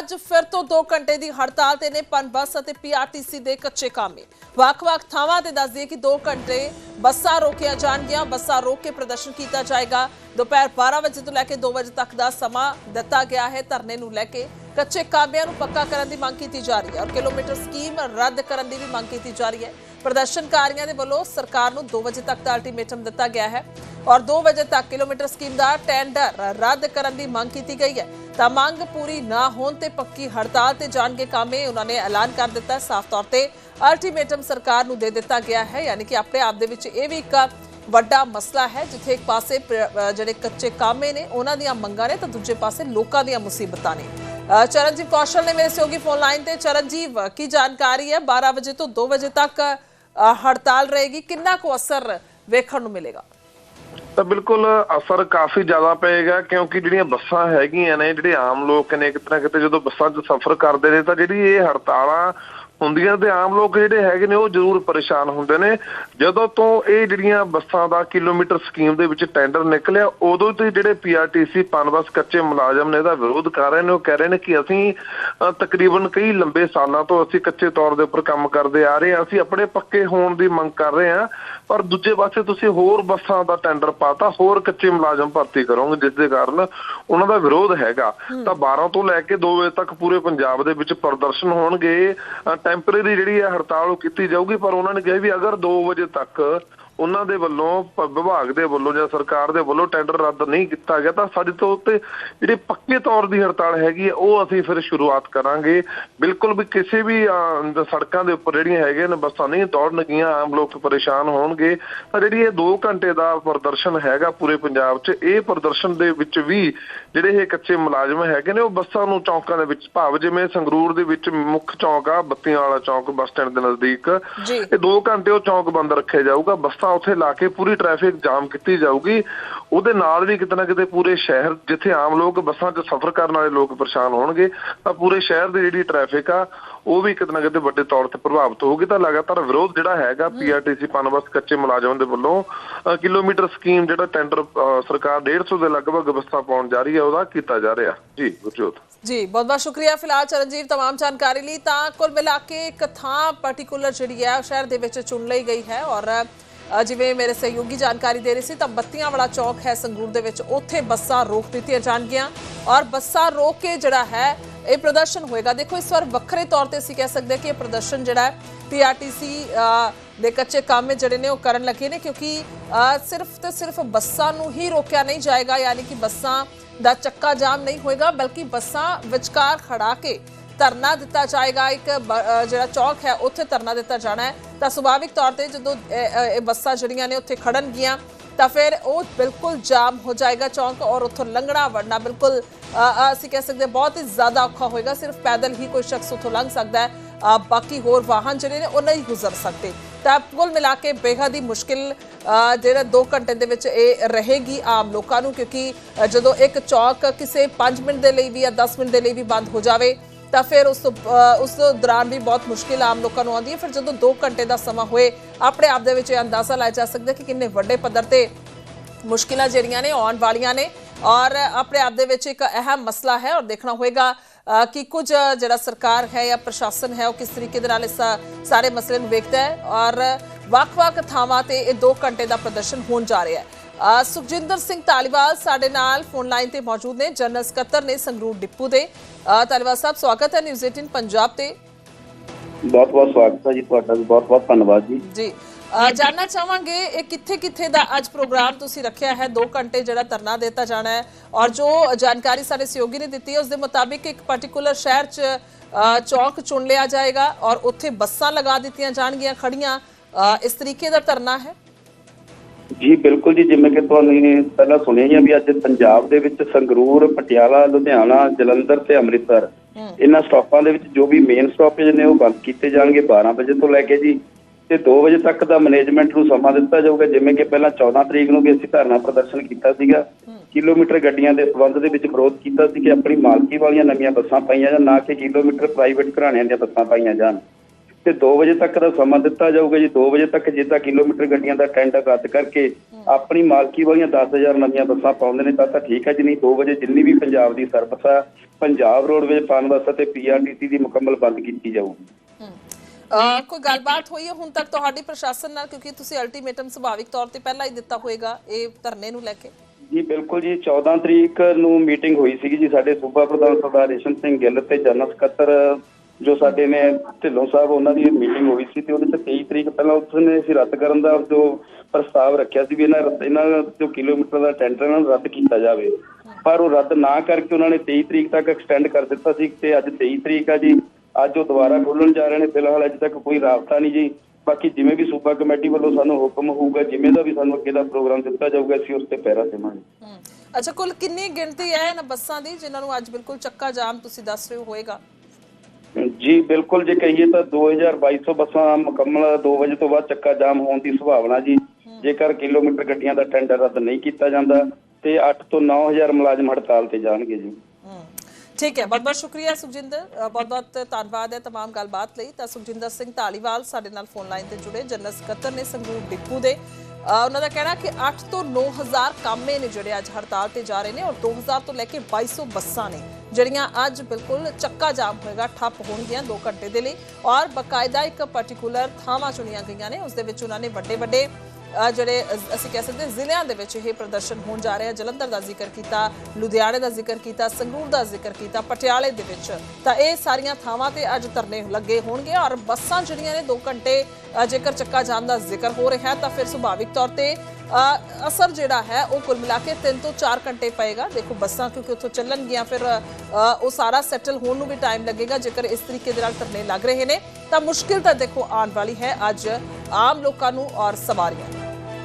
ਅੱਜ ਫਿਰ ਤੋਂ 2 ਘੰਟੇ ਦੀ ਹੜਤਾਲ ਤੇ ਨੇ ਪਨ ਬੱਸ ਅਤੇ ਪੀਆਰਟੀਸੀ ਦੇ ਕੱਚੇ ਕਾਮੇ। ਵੱਖ-ਵੱਖ ਥਾਵਾਂ ਤੇ ਦੱਸ ਦਈਏ ਕਿ 2 ਘੰਟੇ ਬੱਸਾਂ ਰੋਕੀਆਂ ਜਾਣਗੀਆਂ। ਬੱਸਾਂ ਰੋਕ ਕੇ ਪ੍ਰਦਰਸ਼ਨ ਕੀਤਾ ਜਾਏਗਾ। ਦੁਪਹਿਰ 12 ਵਜੇ ਤੋਂ ਲੈ ਕੇ 2 ਵਜੇ ਤੱਕ ਦਾ ਸਮਾਂ ਦਿੱਤਾ ਗਿਆ ਹੈ ਧਰਨੇ ਨੂੰ ਲੈ ਕੇ। ਕੱਚੇ ਕਾਮਿਆਂ ਨੂੰ ਪੱਕਾ ਕਰਨ ਦੀ ਮੰਗ ਕੀਤੀ ਜਾ ਰਹੀ ਹੈ ਔਰ ਕਿਲੋਮੀਟਰ ਸਕੀਮ ਰੱਦ ਕਰਨ ਦੀ ਵੀ ਮੰਗ ਕੀਤੀ ਜਾ ਰਹੀ ਹੈ। ਪ੍ਰਦਰਸ਼ਨਕਾਰੀਆਂ ਦੇ ਵੱਲੋਂ ਸਰਕਾਰ ਨੂੰ 2 ਵਜੇ ਤੱਕ ਦਾ ਅਲਟੀਮੇਟਮ ਦਿੱਤਾ ਗਿਆ ਹੈ ਔਰ 2 ਵਜੇ ਤੱਕ ਕਿਲੋਮੀਟਰ ਸਕੀਮ ਦਾ ਟੈਂਡਰ ਰੱਦ ਕਰਨ ਦੀ ਮੰਗ ਕੀਤੀ ਗਈ ਹੈ। ਤਾਂ ਮੰਗ ਪੂਰੀ ਨਾ ਹੋਣ ਤੇ ਪੱਕੀ ਹੜਤਾਲ ਤੇ ਜਾਣਗੇ ਕਾਮੇ ਉਹਨਾਂ ਨੇ ਐਲਾਨ ਕਰ ਦਿੱਤਾ। ਸਾਫ਼ ਤੌਰ ਤੇ ਅਲਟੀਮੇਟਮ ਸਰਕਾਰ ਨੂੰ ਦੇ ਦਿੱਤਾ ਗਿਆ ਹੈ ਯਾਨੀ ਕਿ ਆਪਣੇ ਆਪ ਦੇ ਵਿੱਚ ਇਹ ਵੀ ਇੱਕ ਵੱਡਾ ਮਸਲਾ ਹੈ ਜਿੱਥੇ ਇੱਕ ਪਾਸੇ ਜਿਹੜੇ ਕੱਚੇ ਕਾਮੇ ਨੇ ਉਹਨਾਂ ਦੀਆਂ ਮੰਗਾਂ ਨੇ ਤਾਂ ਦੂਜੇ ਪਾਸੇ ਲੋਕਾਂ ਦੀਆਂ ਮੁਸੀਬਤਾਂ ਨੇ। ਅ, ਚਰਨਜੀਤ ਕੌਸ਼ਲ ਨੇ ਮੇਰੇ ਸਹਿਯੋਗੀ ਫੋਨ ਲਾਈਨ ਤੇ। ਚਰਨਜੀਤ ਕੀ ਜਾਣਕਾਰੀ ਹੈ? 12 ਵਜੇ ਤੋਂ 2 ਵਜੇ ਤੱਕ ਹੜਤਾਲ ਰਹੇਗੀ, ਕਿੰਨਾ ਕੁ ਅਸਰ ਵੇਖਣ ਨੂੰ ਮਿਲੇਗਾ? ਤਾਂ ਬਿਲਕੁਲ ਅਸਰ ਕਾਫੀ ਜ਼ਿਆਦਾ ਪਏਗਾ, ਕਿਉਂਕਿ ਜਿਹੜੀਆਂ ਬੱਸਾਂ ਹੈਗੀਆਂ ਨੇ, ਜਿਹੜੇ ਆਮ ਲੋਕ ਨੇ, ਕਿਤੇ ਨਾ ਕਿਤੇ ਜਦੋਂ ਬੱਸਾਂ 'ਚ ਸਫ਼ਰ ਕਰਦੇ ਨੇ, ਤਾਂ ਜਿਹੜੀ ਇਹ ਹੜਤਾਲਾਂ ਹੁੰਦੀਆਂ ਤੇ ਆਮ ਲੋਕ ਜਿਹੜੇ ਹੈਗੇ ਨੇ ਉਹ ਜ਼ਰੂਰ ਪਰੇਸ਼ਾਨ ਹੁੰਦੇ ਨੇ। ਜਦੋਂ ਤੋਂ ਇਹ ਜਿਹੜੀਆਂ ਬੱਸਾਂ ਦਾ ਕਿਲੋਮੀਟਰ ਸਕੀਮ ਦੇ ਵਿੱਚ ਟੈਂਡਰ ਨਿਕਲਿਆ ਉਦੋਂ ਤੋਂ ਜਿਹੜੇ ਪੀਆਰਟੀਸੀ ਪਨਬਸ ਕੱਚੇ ਮੁਲਾਜ਼ਮ ਨੇ ਇਹਦਾ ਵਿਰੋਧ ਕਰ ਰਹੇ ਨੇ। ਉਹ ਕਹਿ ਰਹੇ ਨੇ ਕਿ ਅਸੀਂ ਤਕਰੀਬਨ ਕਈ ਲੰਬੇ ਸਾਲਾਂ ਤੋਂ ਅਸੀਂ ਕੱਚੇ ਤੌਰ ਦੇ ਉੱਪਰ ਕੰਮ ਕਰਦੇ ਆ ਰਹੇ ਹਾਂ। ਅਸੀਂ ਆਪਣੇ ਪੱਕੇ ਹੋਣ ਦੀ ਮੰਗ ਕਰ ਰਹੇ ਹਾਂ। ਪਰ ਦੂਜੇ ਪਾਸੇ ਤੁਸੀਂ ਹੋਰ ਬੱਸਾਂ ਦਾ ਟੈਂਡਰ ਪਾਤਾ ਹੋਰ ਕੱਚੇ ਮੁਲਾਜ਼ਮ ਭਰਤੀ ਕਰੋਗੇ ਜਿਸ ਦੇ ਕਾਰਨ ਉਹਨਾਂ ਦਾ ਵਿਰੋਧ ਹੈਗਾ। ਤਾਂ 12 ਤੋਂ ਲੈ ਕੇ 2 ਵਜੇ ਤੱਕ ਪੂਰੇ ਪੰਜਾਬ ਦੇ ਵਿੱਚ ਪ੍ਰਦਰਸ਼ਨ ਹੋਣਗੇ। ਟੈਂਪਰੇਰੀ ਜਿਹੜੀ ਹੈ ਹੜਤਾਲ ਉਹ ਕੀਤੀ ਜਾਊਗੀ, ਪਰ ਉਹਨਾਂ ਨੇ ਕਿਹਾ ਵੀ ਅਗਰ 2 ਵਜੇ ਤੱਕ ਉਹਨਾਂ ਦੇ ਵੱਲੋਂ ਵਿਭਾਗ ਦੇ ਵੱਲੋਂ ਜਾਂ ਸਰਕਾਰ ਦੇ ਵੱਲੋਂ ਟੈਂਡਰ ਰੱਦ ਨਹੀਂ ਕੀਤਾ ਗਿਆ ਤਾਂ ਸਾਡੇ ਤੋਂ ਉੱਤੇ ਜਿਹੜੀ ਪੱਕੇ ਤੌਰ ਦੀ ਹੜਤਾਲ ਹੈਗੀ ਹੈ ਉਹ ਅਸੀਂ ਫਿਰ ਸ਼ੁਰੂਆਤ ਕਰਾਂਗੇ। ਬਿਲਕੁਲ ਵੀ ਕਿਸੇ ਵੀ ਸੜਕਾਂ ਦੇ ਉੱਪਰ ਜਿਹੜੀਆਂ ਹੈਗੀਆਂ ਨੇ ਬੱਸਾਂ ਨਹੀਂ ਦੌੜਨਗੀਆਂ ਆਮ ਲੋਕ ਪਰੇਸ਼ਾਨ ਹੋਣਗੇ। ਤਾਂ ਜਿਹੜੀ ਇਹ 2 ਘੰਟੇ ਦਾ ਪ੍ਰਦਰਸ਼ਨ ਹੈਗਾ ਪੂਰੇ ਪੰਜਾਬ 'ਚ ਇਹ ਪ੍ਰਦਰਸ਼ਨ ਦੇ ਵਿੱਚ ਵੀ ਜਿਹੜੇ ਇਹ ਕੱਚੇ ਮੁਲਾਜ਼ਮ ਹੈਗੇ ਨੇ ਉਹ ਬੱਸਾਂ ਨੂੰ ਚੌਂਕਾਂ ਦੇ ਵਿੱਚ ਭਾਵ ਜਿਵੇਂ ਸੰਗਰੂਰ ਦੇ ਵਿੱਚ ਮੁੱਖ ਚੌਂਕ ਆ ਬੱਤੀਆਂ ਵਾਲਾ ਚੌਂਕ ਬੱਸ ਸਟੈਂਡ ਦੇ ਨਜ਼ਦੀਕ। ਇਹ 2 ਘੰਟੇ ਉਹ ਚੌਂਕ ਬੰਦ ਰੱਖਿਆ ਜਾਊਗਾ ਬੱਸਾਂ ਉੱਥੇ ਲਾ ਕੇ ਪੂਰੀ ਟ੍ਰੈਫਿਕ ਜਾਮ ਕੀਤੀ ਜਾਊਗੀ ਉਹਦੇ ਨਾਲ ਵੀ ਕਿਤੇ ਨਾ ਕਿਤੇ ਪੂਰੇ ਸ਼ਹਿਰ ਜਿੱਥੇ ਆਮ ਲੋਕ ਬੱਸਾਂ 'ਚ ਸਫ਼ਰ ਕਰਨ ਵਾਲੇ ਲੋਕ ਪਰੇਸ਼ਾਨ ਹੋਣਗੇ ਤਾਂ ਪੂਰੇ ਸ਼ਹਿਰ ਦੀ ਜਿਹੜੀ ਟ੍ਰੈਫਿਕ ਆ ਉਹ ਵੀ ਕਿਤੇ ਨਾ ਕਿਤੇ ਵੱਡੇ ਤੌਰ ਤੇ ਪ੍ਰਭਾਵਿਤ ਹੋਊਗੀ ਤਾਂ ਲਗਾਤਾਰ ਵਿਰੋਧ ਜਿਹੜਾ ਹੈਗਾ ਪੀਆਰਟੀਸੀ ਪਨਬਸ ਕੱਚੇ ਮੁਲਾਜ਼ਮਾਂ ਦੇ ਵੱਲੋਂ ਅ, ਕਿਲੋਮੀਟਰ ਸਕੀਮ ਜਿਹੜਾ ਟੈਂਡਰ ਅ, ਸਰਕਾਰ 150 ਦੇ ਲਗਭਗ ਬੱਸਾਂ ਪਾਉਣ ਜਾ ਰਹੀ ਹੈ ਉਹਦਾ ਕੀਤਾ ਜਾ ਰਿਹਾ ਜੀ ਗੁਰਜੋਤ ਜੀ ਬਹੁਤ ਬਹੁਤ ਸ਼ੁਕਰੀਆ ਫਿਲਹਾਲ ਚਰਨਜੀਤ तमाम ਜਾਣਕਾਰੀ ਲਈ ਤਾਂ ਕੁੱਲ ਮਿਲਾ ਕੇ ਇੱਕ ਥਾਂ ਪਾਰਟਿਕੂਲਰ ਜਿਹੜੀ ਹੈ ਉਹ ਸ਼ਹਿਰ ਦੇ ਵਿੱਚ ਚੁਣ ਲਈ ਗਈ ਹੈ ਔਰ ਅ, ਜਿਵੇਂ ਮੇਰੇ ਸਹਿਯੋਗੀ ਜਾਣਕਾਰੀ ਦੇ ਰਹੇ ਸੀ, ਤਾਂ ਬੱਤੀਆਂ ਵਾਲਾ ਚੌਕ ਹੈ ਸੰਗਰੂਰ ਦੇ ਵਿੱਚ। ਉੱਥੇ ਬੱਸਾਂ ਰੋਕ ਦਿੱਤੀਆਂ ਜਾਣਗੀਆਂ ਔਰ ਬੱਸਾਂ ਰੋਕ ਕੇ ਜਿਹੜਾ ਹੈ, ਇਹ ਪ੍ਰਦਰਸ਼ਨ ਹੋਏਗਾ। ਦੇਖੋ, ਇਸ ਵਾਰ ਵੱਖਰੇ ਤੌਰ ਤੇ ਅਸੀਂ ਕਹਿ ਸਕਦੇ ਹਾਂ ਕਿ ਇਹ ਪ੍ਰਦਰਸ਼ਨ ਜਿਹੜਾ ਹੈ ਪੀਆਰਟੀਸੀ ਦੇ ਕੱਚੇ ਕੰਮ ਜਿਹੜੇ ਨੇ, ਉਹ ਕਰਨ ਲੱਗੇ ਨੇ, ਕਿਉਂਕਿ ਸਿਰਫ ਤੇ ਸਿਰਫ ਬੱਸਾਂ ਨੂੰ ਹੀ ਰੋਕਿਆ ਨਹੀਂ ਜਾਏਗਾ, ਯਾਨੀ ਕਿ ਬੱਸਾਂ ਦਾ ਚੱਕਾ ਜਾਮ ਨਹੀਂ ਹੋਏਗਾ, ਬਲਕਿ ਬੱਸਾਂ ਵਿਚਕਾਰ ਖੜਾ ਕੇ ਧਰਨਾ ਦਿੱਤਾ ਜਾਏਗਾ, ਇੱਕ ਬ- ਜਿਹੜਾ ਚੌਕ ਹੈ, ਉੱਥੇ ਧਰਨਾ ਦਿੱਤਾ ਜਾਣਾ ਹੈ। ਤਾਂ ਸੁਭਾਵਿਕ ਤੌਰ ਤੇ ਜਦੋਂ ਇਹ- ਬੱਸਾਂ ਜਿਹੜੀਆਂ ਨੇ ਉੱਥੇ ਖੜਨਗੀਆਂ, ਤਾਂ ਫਿਰ ਉਹ ਬਿਲਕੁਲ ਜਾਮ ਹੋ ਜਾਏਗਾ ਚੌਂਕ ਔਰ ਉੱਥੋਂ ਲੰਘਣਾ, ਵੜਨਾ ਬਿਲਕੁਲ ਅਸੀਂ ਕਹਿ ਸਕਦੇ ਬਹੁਤ ਹੀ ਜ਼ਿਆਦਾ ਔਖਾ ਹੋਏਗਾ। ਸਿਰਫ ਪੈਦਲ ਹੀ ਕੋਈ ਸ਼ਖਸ ਉੱਥੋਂ ਲੰਘ ਸਕਦਾ ਹੈ। ਬਾਕੀ ਹੋਰ ਵਾਹਨ ਜਿਹੜੇ ਨੇ, ਉਹ ਨਹੀਂ ਗੁਜ਼ਰ ਸਕਦੇ। ਤਾਂ ਕੁੱਲ ਮਿਲਾ ਕੇ ਬੇਹੱਦ ਹੀ ਮੁਸ਼ਕਿਲ ਜਿਹੜਾ 2 ਘੰਟੇ ਦੇ ਵਿੱਚ ਇਹ ਰਹੇਗੀ ਆਮ ਲੋਕਾਂ ਨੂੰ, ਕਿਉਂਕਿ ਜਦੋਂ ਇੱਕ ਚੌਕ ਕਿਸੇ 5 ਮਿੰਟ ਦੇ ਲਈ ਵੀ ਜਾਂ 10 ਮਿੰਟ ਦੇ ਲਈ ਵੀ ਬੰਦ ਹੋ ਜਾਵੇ ਤਾਂ ਫਿਰ ਉਸ ਉਸ ਦੌਰਾਨ ਵੀ ਬਹੁਤ ਮੁਸ਼ਕਿਲ ਆਮ ਲੋਕਾਂ ਨੂੰ ਆਉਂਦੀ ਹੈ। ਫਿਰ ਜਦੋਂ 2 ਘੰਟੇ ਦਾ ਸਮਾਂ ਹੋਏ, ਆਪਣੇ ਆਪ ਦੇ ਵਿੱਚ ਇਹ ਅੰਦਾਜ਼ਾ ਲਾਇਆ ਜਾ ਸਕਦਾ ਕਿ ਕਿੰਨੇ ਵੱਡੇ ਪੱਧਰ ਤੇ ਮੁਸ਼ਕਿਲਾਂ ਜਿਹੜੀਆਂ ਨੇ ਆਉਣ ਵਾਲੀਆਂ ਨੇ। ਔਰ ਆਪਣੇ ਆਪ ਦੇ ਵਿੱਚ ਇੱਕ ਅਹਿਮ ਮਸਲਾ ਹੈ ਔਰ ਦੇਖਣਾ ਹੋਏਗਾ ਕਿ ਕੁਝ ਜਿਹੜਾ ਸਰਕਾਰ ਹੈ ਜਾਂ ਪ੍ਰਸ਼ਾਸਨ ਹੈ, ਉਹ ਕਿਸ ਤਰੀਕੇ ਦੇ ਨਾਲ ਇਸ ਸਾਰੇ ਮਸਲੇ ਨੂੰ ਵੇਖਦਾ ਹੈ। ਔਰ ਵੱਖ-ਵੱਖ ਥਾਵਾਂ ਤੇ ਇਹ 2 ਘੰਟੇ ਦਾ ਪ੍ਰਦਰਸ਼ਨ ਹੋਣ ਜਾ ਰਿਹਾ ਹੈ। ਸੁਖਜਿੰਦਰ ਸਿੰਘ ਧਾਲੀਵਾਲ ਸਾਡੇ ਨਾਲ ਫੋਨ ਲਾਈਨ ਤੇ ਮੌਜੂਦ ਨੇ। ਜਨਰਲ ਸਕੱਤਰ ਨੇ ਸੰਗਰੂਰ ਡਿਪੂ ਦੇ। ਅ, ਧਾਲੀਵਾਲ ਸਾਹਿਬ ਸਵਾਗਤ ਹੈ ਨਿਊਜ਼ 18 ਪੰਜਾਬ ਤੇ। ਬਹੁਤ ਬਹੁਤ ਸਵਾਗਤ ਹੈ ਜੀ ਤੁਹਾਡਾ ਵੀ। ਬਹੁਤ ਬਹੁਤ ਧੰਨਵਾਦ ਜੀ। ਜੀ। ਜਾਨਣਾ ਚਾਹਾਂਗੇ ਇਹ ਕਿੱਥੇ ਕਿੱਥੇ ਦਾ ਅੱਜ ਪ੍ਰੋਗਰਾਮ ਤੁਸੀਂ ਰੱਖਿਆ ਹੈ। 2 ਘੰਟੇ ਜਿਹੜਾ ਧਰਨਾ ਦਿੱਤਾ ਜਾਣਾ ਹੈ ਔਰ ਜੋ ਜਾਣਕਾਰੀ ਸਾਡੇ ਸਹਿਯੋਗੀ ਨੇ ਦਿੱਤੀ ਹੈ ਉਸ ਦੇ ਮੁਤਾਬਿਕ ਇੱਕ ਪਾਰਟਿਕੂਲਰ ਸ਼ਹਿਰ 'ਚ ਚੌਕ ਚੁਣ ਲਿਆ ਜਾਏਗਾ ਔਰ ਉੱਥੇ ਬੱਸਾਂ ਲਗਾ ਦਿੱਤੀਆਂ ਜਾਣਗੀਆਂ ਖੜੀਆਂ ਇਸ ਤਰੀਕੇ ਦਾ ਧਰਨਾ ਹੈ? ਜੀ ਬਿਲਕੁਲ ਜੀ ਜਿਵੇਂ ਕਿ ਤੁਹਾਨੂੰ ਪਹਿਲਾਂ ਸੁਣਿਆ ਹੀ ਆ ਵੀ ਅੱਜ ਪੰਜਾਬ ਦੇ ਵਿੱਚ ਸੰਗਰੂਰ ਪਟਿਆਲਾ ਲੁਧਿਆਣਾ ਜਲੰਧਰ ਤੇ ਅੰਮ੍ਰਿਤਸਰ ਇਹਨਾਂ ਸਟਾਪਾਂ ਦੇ ਵਿੱਚ ਜੋ ਵੀ ਮੇਨ ਸਟਾਪੇਜ ਨੇ ਉਹ ਬੰਦ ਕੀਤੇ ਜਾਣਗੇ 12 ਵਜੇ ਤੋਂ ਲੈ ਕੇ ਜੀ ਤੇ 2 ਵਜੇ ਤੱਕ ਦਾ ਮੈਨੇਜਮੈਂਟ ਨੂੰ ਸਮਾਂ ਦਿੱਤਾ ਜਾਊਗਾ ਜਿਵੇਂ ਕਿ ਪਹਿਲਾਂ 14 ਤਰੀਕ ਨੂੰ ਵੀ ਅਸੀਂ ਧਰਨਾ ਪ੍ਰਦਰਸ਼ਨ ਕੀਤਾ ਸੀਗਾ ਕਿਲੋਮੀਟਰ ਗੱਡੀਆਂ ਦੇ ਸੰਬੰਧ ਦੇ ਵਿੱਚ ਵਿਰੋਧ ਕੀਤਾ ਸੀ ਕਿ ਆਪਣੀ ਮਾਲਕੀ ਵਾਲੀਆਂ ਨਵੀਆਂ ਬੱਸਾਂ ਪਾਈਆਂ ਜਾਣ ਨਾ ਕਿ ਕਿਲੋਮੀਟਰ ਪ੍ਰਾਈਵੇਟ ਘਰਾਣਿਆਂ ਦੀਆਂ ਬੱਸਾਂ ਪਾਈਆਂ ਜਾਣ। ਤੇ 2 ਵਜੇ ਤੱਕ ਦਾ ਸਮਾਂ ਦਿੱਤਾ ਜਾਊਗਾ ਜੀ। 2 ਵਜੇ ਤੱਕ ਜਿੱਦਾਂ ਕਿਲੋਮੀਟਰ ਗੱਡੀਆਂ ਦਾ ਟੈਂਡਰ ਰੱਦ ਕਰਕੇ ਆਪਣੀ ਮਾਲਕੀ ਵਾਲੀਆਂ 10000 ਨਵੀਆਂ ਬੱਸਾਂ ਪਾਉਂਦੇ ਨੇ ਤਾਂ ਤਾਂ ਠੀਕ ਹੈ ਜੀ। ਨਹੀਂ 2 ਵਜੇ ਜਿੰਨੀ ਵੀ ਪੰਜਾਬ ਦੀ ਸਰਵਿਸ ਆ ਪੰਜਾਬ ਰੋਡਵੇਜ਼ ਪਾਨਬਸ ਅਤੇ ਪੀਆਰਟੀਸੀ ਦੀ ਮੁਕੰਮਲ ਬੰਦ ਕੀਤੀ ਜਾਊਗੀ। ਕੋਈ ਗੱਲਬਾਤ ਹੋਈ ਹੈ ਹੁਣ ਤੱਕ ਤੁਹਾਡੀ ਪ੍ਰਸ਼ਾਸਨ ਨਾਲ? ਕਿਉਂਕਿ ਤੁਸੀਂ ਅਲਟੀਮੇਟਮ ਸੁਭਾਵਿਕ ਤੌਰ ਤੇ ਪਹਿਲਾਂ ਹੀ ਦਿੱਤਾ ਹੋਵੇਗਾ ਇਹ ਧਰਨੇ ਨੂੰ ਲੈ ਕੇ। ਜੀ ਬਿਲਕੁਲ ਜੀ। 14 ਤਰੀਕ ਨੂੰ ਮੀਟਿੰਗ ਹੋਈ ਸੀਗੀ ਜੀ ਸਾਡੇ ਸੂਬਾ ਪ੍ਰਧਾਨ ਸਰਦਾਰ ਰੇਸ਼ਮ ਸਿੰਘ ਗਿੱਲ ਤੇ ਜਨਰਲ ਸਕੱਤਰ ਜੋ ਸਾਡੇ ਨੇ ਢਿੱਲੋਂ ਸਾਹਿਬ ਉਹਨਾਂ ਦੀ ਮੀਟਿੰਗ ਹੋਈ ਸੀ ਤੇ ਉਹਦੇ ਚ 23 ਤਰੀਕ ਪਹਿਲਾਂ ਉਸ ਅਸੀਂ ਰੱਦ ਕਰਨ ਦਾ ਜੋ ਪ੍ਰਸਤਾਵ ਰੱਖਿਆ ਸੀ ਵੀ ਇਹਨਾਂ ਇਹਨਾਂ ਜੋ ਕਿਲੋਮੀਟਰ ਦਾ ਟੈਂਡਰ ਇਹਨਾਂ ਰੱਦ ਕੀਤਾ ਜਾਵੇ। ਪਰ ਉਹ ਰੱਦ ਨਾ ਕਰਕੇ ਉਹਨਾਂ ਨੇ 23 ਤਰੀਕ ਤੱਕ ਐਕਸਟੈਂਡ ਕਰ ਦਿੱਤਾ ਸੀ ਤੇ ਅੱਜ 23 ਤਰੀਕ ਆ ਜੀ। ਅੱਜ ਉਹ ਦੁਬਾਰਾ ਖੋਲਣ ਜਾ ਰਹੇ ਨੇ, ਫਿਲਹਾਲ ਅਜੇ ਤੱਕ ਕੋਈ ਰਾਬਤਾ ਨਹੀਂ ਜੀ। ਬਾਕੀ ਜਿਵੇਂ ਵੀ ਸੂਬਾ ਕਮੇਟੀ ਵੱਲੋਂ ਸਾਨੂੰ ਹੁਕਮ ਹੋਊਗਾ, ਜਿਵੇਂ ਦਾ ਵੀ ਸਾਨੂੰ ਅੱਗੇ ਦਾ ਪ੍ਰੋਗਰਾਮ ਦਿੱਤਾ ਜਾਊਗਾ, ਅਸੀਂ ਉਸ ਤੇ ਪਹਿਰਾ ਦੇਵਾਂਗੇ। ਅੱਛਾ, ਕੁੱਲ ਕਿੰਨੀ ਗਿਣਤੀ ਹੈ ਇਹਨਾਂ ਬੱਸਾਂ ਦੀ, ਜਿਨ੍ਹਾਂ ਨੂੰ ਅੱਜ ਬਿਲਕੁਲ ਚੱਕਾ ਜਾਮ ਤੁਸੀਂ ਦੱਸ ਰਹੇ ਹੋ ਹੋਏਗਾ? ਜੀ ਬਿਲਕੁਲ ਜੇ ਕਹੀਏ ਤਾਂ 2200 ਬੱਸਾਂ ਮੁਕੰਮਲ 2 ਵਜੇ ਤੋਂ ਬਾਅਦ ਚੱਕਾ ਜਾਮ ਹੋਣ ਦੀ ਸੰਭਾਵਨਾ ਜੀ ਜੇਕਰ ਕਿਲੋਮੀਟਰ ਗੱਡੀਆਂ ਦਾ ਟੈਂਡਰ ਰੱਦ ਨਹੀਂ ਕੀਤਾ ਜਾਂਦਾ ਤੇ 8 ਤੋਂ 9000 ਮੁਲਾਜ਼ਮ ਹੜਤਾਲ ਤੇ ਜਾਣਗੇ ਜੀ ਹਮ, ਠੀਕ ਹੈ ਬਹੁਤ ਬਹੁਤ ਸ਼ੁਕਰੀਆ ਸੁਖਜਿੰਦਰ ਬਹੁਤ ਬਹੁਤ ਧੰਨਵਾਦ ਹੈ तमाम ਗੱਲਬਾਤ ਲਈ ਤਾਂ ਸੁਖਜਿੰਦਰ ਸਿੰਘ ਢਾਲੀਵਾਲ ਸਾਡੇ ਨਾਲ ਫੋਨ ਲਾਈਨ ਤੇ ਜੁੜੇ ਜਨਰਲ ਸਕੱਤਰ ਨੇ ਸੰਗਰੂਰ ਡਿਪੂ ਦੇ ਅਹ ਉਹਨਾਂ ਦਾ ਕਹਿਣਾ ਕਿ 8 ਤੋਂ 9000 ਕਾਮੇ ਨੇ ਜਿਹੜੇ ਅੱਜ ਹੜਤਾਲ ਤੇ ਜਾ ਰਹੇ ਨੇ ਔਰ 2000 ਤੋਂ ਲੈ ਕੇ 2200 ਬੱਸਾਂ ਨੇ ਜਿਹੜੀਆਂ ਅੱਜ ਬਿਲਕੁਲ ਚੱਕਾ ਜਾਮ ਹੋਏਗਾ, ਠੱਪ ਹੋਣਗੀਆਂ 2 ਘੰਟੇ ਦੇ ਲਈ। ਔਰ ਬਕਾਇਦਾ ਇੱਕ ਪਾਰਟਿਕੂਲਰ ਥਾਵਾਂ ਚੁਣੀਆਂ ਗਈਆਂ ਨੇ, ਉਸ ਦੇ ਵਿੱਚ ਉਹਨਾਂ ਨੇ ਵੱਡੇ ਵੱਡੇ ਜਿਹੜੇ, ਅਸੀਂ ਕਹਿ ਸਕਦੇ ਜ਼ਿਲ੍ਹਿਆਂ ਦੇ ਵਿੱਚ ਇਹ ਪ੍ਰਦਰਸ਼ਨ ਹੋਣ ਜਾ ਰਿਹਾ ਜਲੰਧਰ ਦਾ ਜ਼ਿਕਰ ਕੀਤਾ, ਲੁਧਿਆਣੇ ਦਾ ਜ਼ਿਕਰ ਕੀਤਾ, ਸੰਗਰੂਰ ਦਾ ਜ਼ਿਕਰ ਕੀਤਾ, ਪਟਿਆਲੇ ਦੇ ਵਿੱਚ। ਤਾਂ ਇਹ ਸਾਰੀਆਂ ਥਾਵਾਂ ਤੇ ਅੱਜ ਧਰਨੇ ਲੱਗੇ ਹੋਣਗੇ ਔਰ ਬੱਸਾਂ ਜਿਹੜੀਆਂ ਨੇ 2 ਘੰਟੇ ਜੇਕਰ ਚੱਕਾ ਜਾਮ ਦਾ ਜ਼ਿਕਰ ਹੋ ਰਿਹਾ ਤਾਂ ਫਿਰ ਸੁਭਾਵਿਕ ਤੌਰ ਤੇ ਅਸਰ ਜਿਹੜਾ ਹੈ, ਉਹ ਕੁੱਲ ਮਿਲਾ ਕੇ 3 ਤੋਂ 4 ਘੰਟੇ ਪਏਗਾ। ਦੇਖੋ, ਬੱਸਾਂ ਕਿਉਂਕਿ ਉੱਥੋਂ ਚੱਲਣਗੀਆਂ, ਫਿਰ ਉਹ ਸਾਰਾ ਸੈਟਲ ਹੋਣ ਨੂੰ ਵੀ ਟਾਈਮ ਲੱਗੇਗਾ, ਜੇਕਰ ਇਸ ਤਰੀਕੇ ਦੇ ਨਾਲ ਧਰਨੇ ਲੱਗ ਰਹੇ ਨੇ। ਤਾਂ ਮੁਸ਼ਕਿਲ ਤਾਂ ਦੇਖੋ, ਆਉਣ ਵਾਲੀ ਹੈ ਅੱਜ ਆਮ ਲੋਕਾਂ ਨੂੰ ਔਰ ਸਵਾਰੀਆਂ ਨੂੰ।